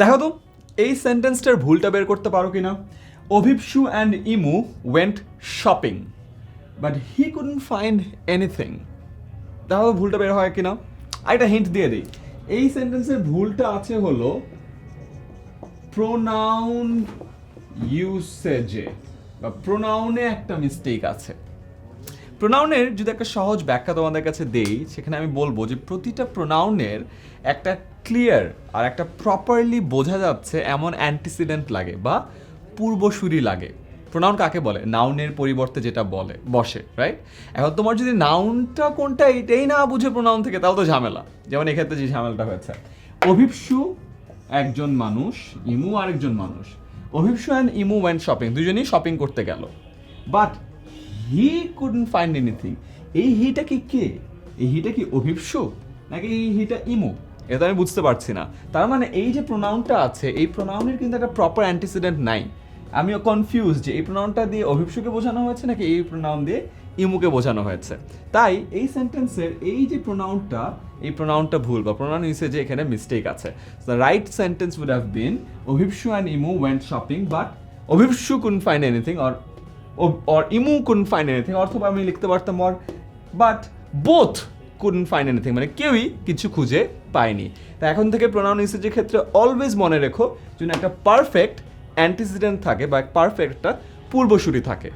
দেখো তো, এই সেন্টেন্সটার ভুলটা বের করতে পারো কিনা? Abhipsu and Imu went shopping but he couldn't find anything দেখো তো ভুলটা বের হয় কিনা? আরেকটা হিন্ট দিয়ে দিই। এই সেন্টেন্সের ভুলটা আছে হলো প্রোনাউন ইউসেজে বা প্রোনাউনে একটা মিস্টেক আছে। প্রোনাউনের যদি একটা সহজ ব্যাখ্যা তোমাদের কাছে দেই, সেখানে আমি বলব যে প্রতিটা প্রোনাউনের একটা ক্লিয়ার আর একটা প্রপারলি বোঝা যাচ্ছে এমন অ্যান্টিসিডেন্ট লাগে বা পূর্বসূরি লাগে। প্রোনাউন কাকে বলে? নাউনের পরিবর্তে যেটা বলে, বসে রাইট এখন তোমার যদি নাউনটা কোনটা এটাই না বুঝে প্রোনাউন থেকে তাও তো ঝামেলা। যেমন এক্ষেত্রে যে ঝামেলাটা হয়েছে। অভিপসু একজন মানুষ, ইমু আরেকজন মানুষ। Abhipsu and Imu went shopping দুজনেই শপিং করতে গেল। But he couldn't find anything এই হিটা কি কে? এই হিটা কি অভিপসু? নাকি এই হিটা ইমু? এটা আমি বুঝতে পারছি না। তার মানে এই যে প্রোনাউনটা আছে, এই প্রোনাউনের কিন্তু একটা প্রপার অ্যান্টিসিডেন্ট নাই। আমিও কনফিউজ যে এই প্রোনাউনটা দিয়ে অভিপসুকে বোঝানো হয়েছে নাকি এই প্রোনাউন দিয়ে ইমুকে বোঝানো হয়েছে। তাই এই সেন্টেন্সের এই যে প্রোনাউনটা এই প্রোনাউনটা ভুল বা প্রোনাউন ইউসেজে এখানে মিস্টেক আছে। Right sentence would have been Abhipsu and Imu went shopping but Abhipsu couldn't find anything or or ইমু couldn't find anything. অথবা আমি লিখতে পারতাম or, but both couldn't find anything. মানে কেউই কিছু খুঁজে পায়নি তা এখন থেকে প্রোনাউন ইউসেজের ক্ষেত্রে অলওয়েজ মনে রেখো যেন একটা পারফেক্ট অ্যান্টিসিডেন্ট থাকে বা পারফেক্ট একটা পূর্বসূরি থাকে